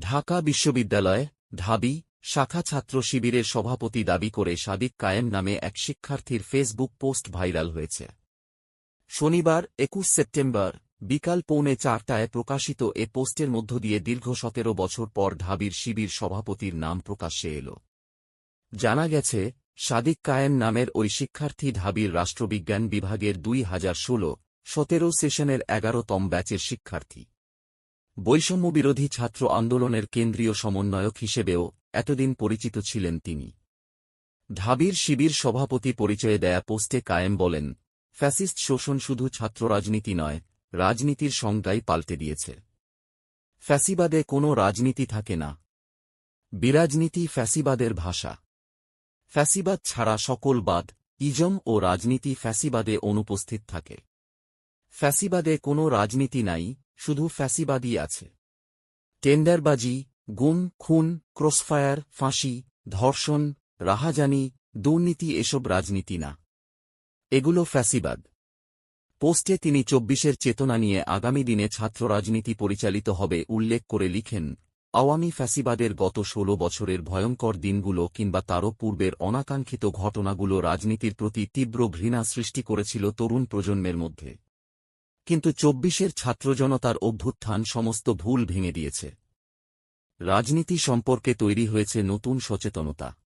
ঢাকা বিশ্ববিদ্যালয়, ঢাবি, শাখা ছাত্র শিবিরের সভাপতি দাবি করে সাদিক কায়েম নামে এক শিক্ষার্থীর ফেসবুক পোস্ট ভাইরাল হয়েছে। শনিবার, একুশ সেপ্টেম্বর, বিকাল পৌনে চারটায় প্রকাশিত এ পোস্টের মধ্য দিয়ে দীর্ঘ সতেরো বছর পর ঢাবির শিবির সভাপতির নাম প্রকাশ্যে এল। জানা গেছে, সাদিক কায়েম নামের ওই শিক্ষার্থী ঢাবির রাষ্ট্রবিজ্ঞান বিভাগের দুই হাজার ষোলো সতেরো সেশনের এগারোতম ব্যাচের শিক্ষার্থী। বৈষম্যবিরোধী ছাত্র আন্দোলনের কেন্দ্রীয় সমন্বয়ক হিসেবেও এতদিন পরিচিত ছিলেন তিনি। ঢাবির শিবির সভাপতি পরিচয়ে দেয়া পোস্টে কায়েম বলেন, ফ্যাসিস্ট শোষণ শুধু ছাত্র রাজনীতি নয়, রাজনীতির সংজ্ঞাই পাল্টে দিয়েছে। ফ্যাসিবাদে কোনো রাজনীতি থাকে না। বিরাজনীতি ফ্যাসিবাদের ভাষা। ফ্যাসিবাদ ছাড়া সকল বাদ, ইজম ও রাজনীতি ফ্যাসিবাদে অনুপস্থিত থাকে। ফ্যাসিবাদে কোনো রাজনীতি নাই শুধু ফ্যাসিবাদই আছে। টেন্ডারবাজি, গুম, খুন, ক্রসফায়ার, ফাঁসি, ধর্ষণ, রাহাজানি, দুর্নীতি এসব রাজনীতি না। এগুলো ফ্যাসিবাদ। পোস্টে তিনি চব্বিশের চেতনা নিয়ে আগামী দিনে ছাত্র রাজনীতি পরিচালিত হবে উল্লেখ করে লিখেন, আওয়ামী ফ্যাসিবাদের গত ষোলো বছরের ভয়ঙ্কর দিনগুলো কিংবা তারও পূর্বের অনাকাঙ্ক্ষিত ঘটনাগুলো রাজনীতির প্রতি তীব্র ঘৃণা সৃষ্টি করেছিল তরুণ প্রজন্মের মধ্যে। কিন্তু চব্বিশের ছাত্রজনতার অভ্যুত্থান সমস্ত ভুল ভেঙে দিয়েছে। রাজনীতি সম্পর্কে তৈরি হয়েছে নতুন সচেতনতা।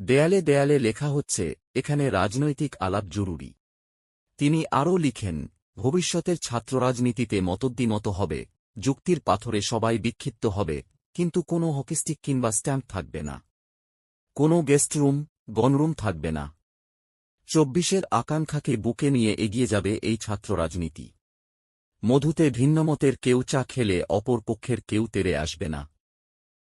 দেয়ালে দেয়ালে লেখা হচ্ছে, এখানে রাজনৈতিক আলাপ জরুরি। তিনি আরও লিখেন, ভবিষ্যতের ছাত্র রাজনীতিতে মতদ্বিমত হবে, যুক্তির পাথরে সবাই বিক্ষিপ্ত হবে, কিন্তু কোনো হকিস্টিক কিংবা স্ট্যাম্প থাকবে না। কোনো গেস্টরুম গনরুম থাকবে না। চব্বিশের আকাঙ্ক্ষাকে বুকে নিয়ে এগিয়ে যাবে এই ছাত্র রাজনীতি। মধুতে ভিন্নমতের কেউ চা খেলে অপর পক্ষের কেউ তেরে আসবে না।